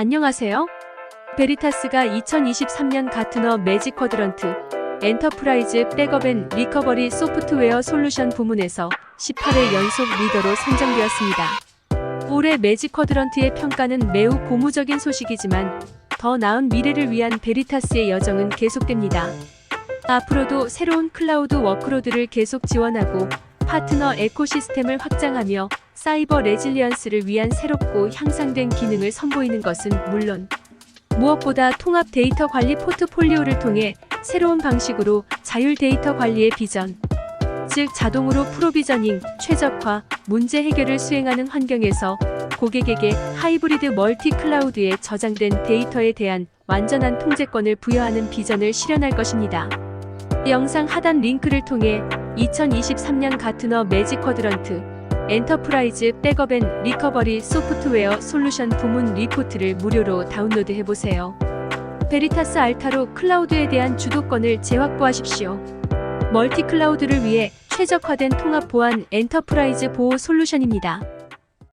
안녕하세요. 베리타스가 2023년 가트너 매직 쿼드런트 엔터프라이즈 백업 앤 리커버리 소프트웨어 솔루션 부문에서 18회 연속 리더로 선정되었습니다. 올해 매직 쿼드런트의 평가는 매우 고무적인 소식이지만 더 나은 미래를 위한 베리타스의 여정은 계속됩니다. 앞으로도 새로운 클라우드 워크로드를 계속 지원하고 파트너 에코시스템을 확장하며 사이버 레질리언스를 위한 새롭고 향상된 기능을 선보이는 것은 물론 무엇보다 통합 데이터 관리 포트폴리오를 통해 새로운 방식으로 자율 데이터 관리의 비전, 즉 자동으로 프로비저닝, 최적화, 문제 해결을 수행하는 환경에서 고객에게 하이브리드 멀티 클라우드에 저장된 데이터에 대한 완전한 통제권을 부여하는 비전을 실현할 것입니다. 영상 하단 링크를 통해 2023년 가트너 매직 쿼드런트 엔터프라이즈 백업 앤 리커버리 소프트웨어 솔루션 부문 리포트를 무료로 다운로드 해보세요. 베리타스 알타로 클라우드에 대한 주도권을 재확보하십시오. 멀티 클라우드를 위해 최적화된 통합 보안 엔터프라이즈 보호 솔루션입니다.